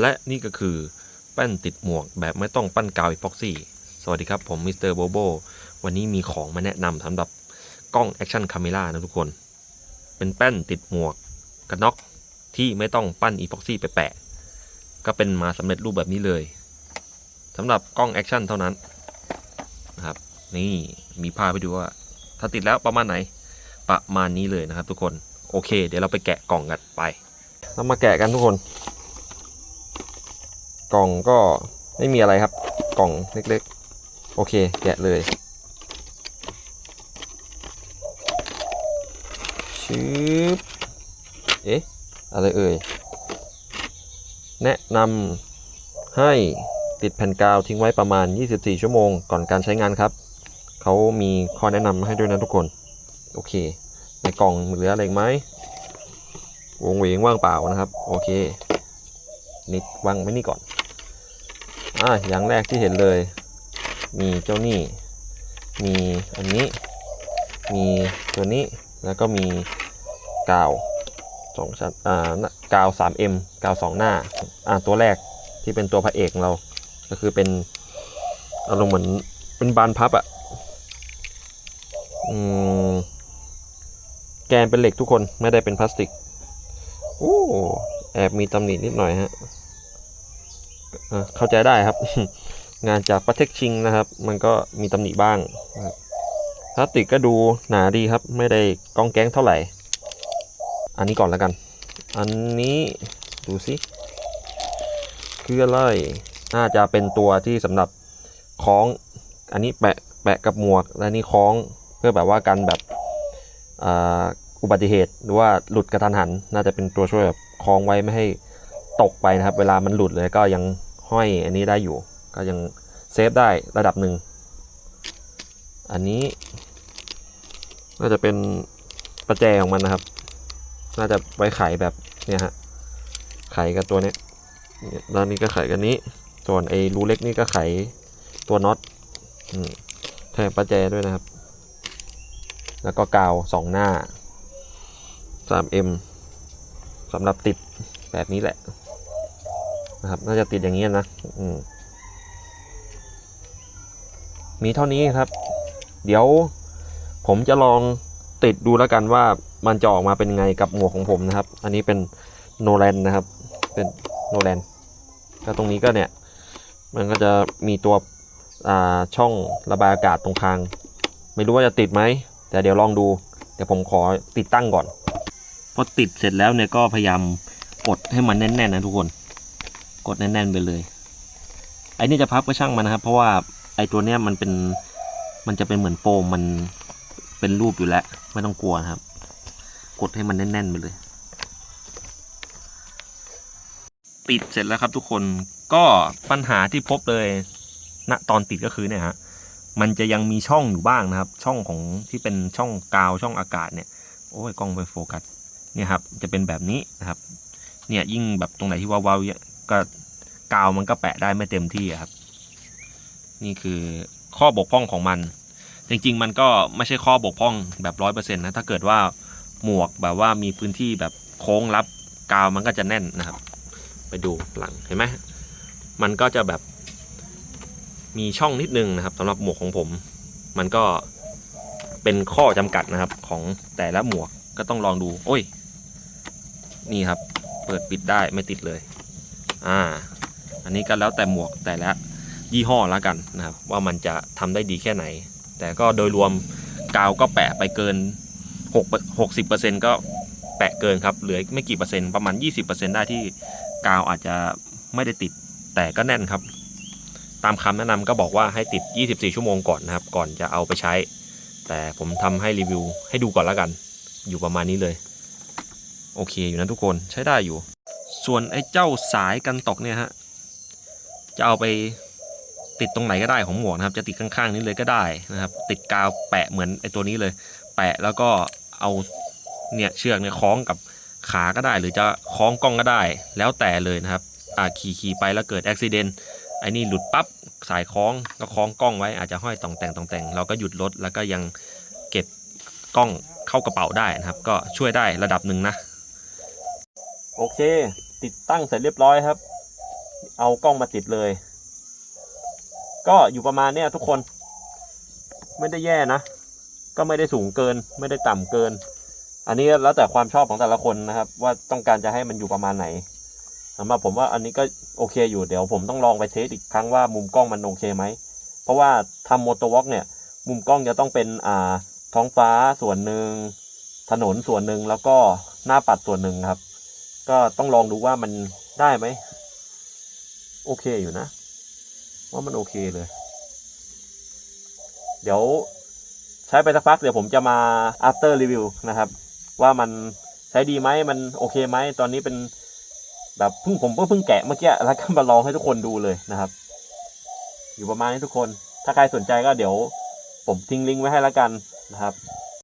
และนี่ก็คือแป้นติดหมวกแบบไม่ต้องปั้นกาวอีพ็อกซี่ สวัสดีครับผมมิสเตอร์โบโบวันนี้มีของมาแนะนำสำหรับกล้องแอคชั่นคาเม a นะทุกคน เป็นแป้นติดหมวกกันน็อกที่ไม่ต้องปั้นอีพ็อกซี่ไปแปะ ก็เป็นมาสำเร็จรูปแบบนี้เลยสำหรับกล้องแอคชั่นเท่านั้นนะครับนี่มีภาพไปดูว่า ถ้าติดแล้วประมาณไหนประมาณนี้เลยนะครับทุกคน โอเค เดี๋ยวเราไปแกะกล่องกันไป เรามาแกะกันทุกคน กล่องก็ไม่มีอะไรครับ กล่องเล็กๆ โอเค แกะเลยชืบเอ๊ะ อะไรเอ่ย แนะนำให้ติดแผ่นกาวทิ้งไว้ประมาณ 24 ชั่วโมงก่อนการใช้งานครับ เขามีข้อแนะนำมาให้ด้วยนะทุกคน โอเค ในกล่องเหลืออะไรไหม วงเวงว่างเปล่านะครับ โอเค นิดวางไว้นี่ก่อน อ่าอย่างแรกที่เห็นเลย มีเจ้านี่ มีอันนี้ มีตัวนี้แล้วก็มีกาวสองชั้นอ่ากาว 3M กาวสองหน้าอ่าตัวแรกที่เป็นตัวพระเอกของเรา ก็คือเป็นอารมณ์เหมือนเป็นบานพับอะอืมแกนเป็นเหล็กทุกคนไม่ได้เป็นพลาสติกโอ้แอบมีตำหนินิดหน่อยฮะ เข้าใจได้ครับ งานจากประเทคชิงนะครับ มันก็มีตำหนิบ้างพลาสติกก็ดูหนาดีครับ ไม่ได้กองแก๊งเท่าไหร่ อันนี้ก่อนแล้วกัน อันนี้ดูสิคืออะไรน่าจะเป็นตัวที่สำหรับคล้อง อันนี้แปะแปะกับหมวก และนี่คล้องเพื่อแบบว่ากันแบบอ,อุบัติเหตุหรือว่าหลุดกระทันหัน น่าจะเป็นตัวช่วยแบบคล้องไว้ไม่ให้ ตกไปนะครับ เวลามันหลุดเลยก็ยังห้อยอันนี้ได้อยู่ ก็ยังเซฟได้ระดับหนึ่ง อันนี้น่าจะเป็นประแจของมันนะครับ น่าจะไว้ไขแบบเนี่ยฮะ ไขกับตัวเนี้ยเนี่ยด้านนี้ก็ไขกันนี้ ส่วนไอ้รูเล็กนี่ก็ไขตัวน็อตแถมประแจด้วยนะครับ แล้วก็กาวสองหน้า 3M สำหรับติดแบบนี้แหละ นะครับ น่าจะติดอย่างนี้นะอืมมีเท่านี้ครับ เดี๋ยวผมจะลองติดดูแล้วกันว่ามันจะออกมาเป็นไงกับหมวกของผมนะครับ อันนี้เป็นโนแลนนะครับ เป็นโนแลนก็ตรงนี้ก็เนี่ย มันก็จะมีตัวช่องระบายอากาศตรงคาง ไม่รู้ว่าจะติดไหม แต่เดี๋ยวลองดู เดี๋ยวผมขอติดตั้งก่อน พอติดเสร็จแล้วเนี่ยก็พยายามกดให้มันแน่นๆนะทุกคน กดแน่นๆไปเลยไอ้นี่จะพับก็ช่างมันนะครับ เพราะว่าไอ้ตัวเนี้ยมันเป็นมันจะเป็นเหมือนโฟมมันเป็นรูปอยู่แล้ว ไม่ต้องกลัวนะครับ กดให้มันแน่นๆไปเลย ติดเสร็จแล้วครับทุกคนก็ปัญหาที่พบเลยณตอนติดก็คือเนี่ยฮะมันจะยังมีช่องอยู่บ้างนะครับ ช่องของที่เป็นช่องกาวช่องอากาศเนี่ยโอ้ยกล้องไปโฟกัสเนี่ยครับจะเป็นแบบนี้นะครับ เนี่ยยิ่งแบบตรงไหนที่ว้าวๆเยอะก็ กาวมันก็แปะได้ไม่เต็มที่ครับ นี่คือข้อบกพร่องของมัน จริง ๆ มันก็ไม่ใช่ข้อบกพร่องแบบร้อยเปอร์เซ็นต์นะถ้าเกิดว่าหมวกแบบว่ามีพื้นที่แบบโค้งรับกาวมันก็จะแน่นนะครับ ไปดูหลังเห็นไหมมันก็จะแบบมีช่องนิดนึงนะครับสำหรับหมวกของผม มันก็เป็นข้อจำกัดนะครับของแต่ละหมวกก็ต้องลองดู โอ้ย นี่ครับ เปิดปิดได้ไม่ติดเลย อ่า อันนี้ก็แล้วแต่หมวกแต่ละยี่ห้อแล้วกันนะครับ ว่ามันจะทำได้ดีแค่ไหน แต่ก็โดยรวมกาวก็แปะไปเกิน6 60%ก็แปะเกินครับ เหลือไม่กี่เปอร์เซ็นต์ประมาณ 20%ได้ที่กาวอาจจะไม่ได้ติดแต่ก็แน่นครับ ตามคำแนะนำก็บอกว่าให้ติด 24 ชั่วโมงก่อนนะครับ ก่อนจะเอาไปใช้ แต่ผมทำให้รีวิวให้ดูก่อนแล้วกัน อยู่ประมาณนี้เลย โอเคอยู่นะทุกคนใช้ได้อยู่ ส่วนไอ้เจ้าสายกันตกเนี่ยฮะ จะเอาไปติดตรงไหนก็ได้ของหมวกนะครับ จะติดข้างๆนี้เลยก็ได้นะครับ ติดกาวแปะเหมือนไอ้ตัวนี้เลย แปะแล้วก็เอาเนี่ยเชือกเนี่ยคล้องกับขาก็ได้ หรือจะคล้องกล้องก็ได้ แล้วแต่เลยนะครับอ่าขี่ขี่ไปแล้วเกิดอุบิเหตุไอ้นี่หลุดปั๊บสายคล้องก็คล้องกล้องไว้อาจจะห้อยต่องแต่งต่องแต่งเราก็หยุดรถแล้วก็ยังเก็บกล้องเข้ากระเป๋าได้นะครับ ก็ช่วยได้ระดับหนึ่งนะ โอเค ติดตั้งเสร็จเรียบร้อยครับ เอากล้องมาติดเลย ก็อยู่ประมาณเนี้ยทุกคน ไม่ได้แย่นะ ก็ไม่ได้สูงเกิน ไม่ได้ต่ำเกิน อันนี้แล้วแต่ความชอบของแต่ละคนนะครับ ว่าต้องการจะให้มันอยู่ประมาณไหนสำหรับผมว่าอันนี้ก็โอเคอยู่เดี๋ยวผมต้องลองไปเทสอีกครั้งว่ามุมกล้องมันโอเคไหม เพราะว่าทำโมโตวอล์กเนี่ย มุมกล้องจะต้องเป็นอ่าท้องฟ้าส่วนหนึ่งถนนส่วนหนึ่งแล้วก็หน้าปัดส่วนหนึ่งครับ ก็ต้องลองดูว่ามันได้ไหม โอเคอยู่นะ ว่ามันโอเคเลย เดี๋ยวใช้ไปสักพักเดี๋ยวผมจะมา after review นะครับ ว่ามันใช้ดีไหมมันโอเคไหมตอนนี้เป็นแบบเพิ่งผมก็เพิ่งแกะเมื่อกี้แล้วก็มาลองให้ทุกคนดูเลยนะครับ อยู่ประมาณนี้ทุกคน ถ้าใครสนใจก็เดี๋ยว ผมทิ้งลิงก์ไว้ให้แล้วกันนะครับ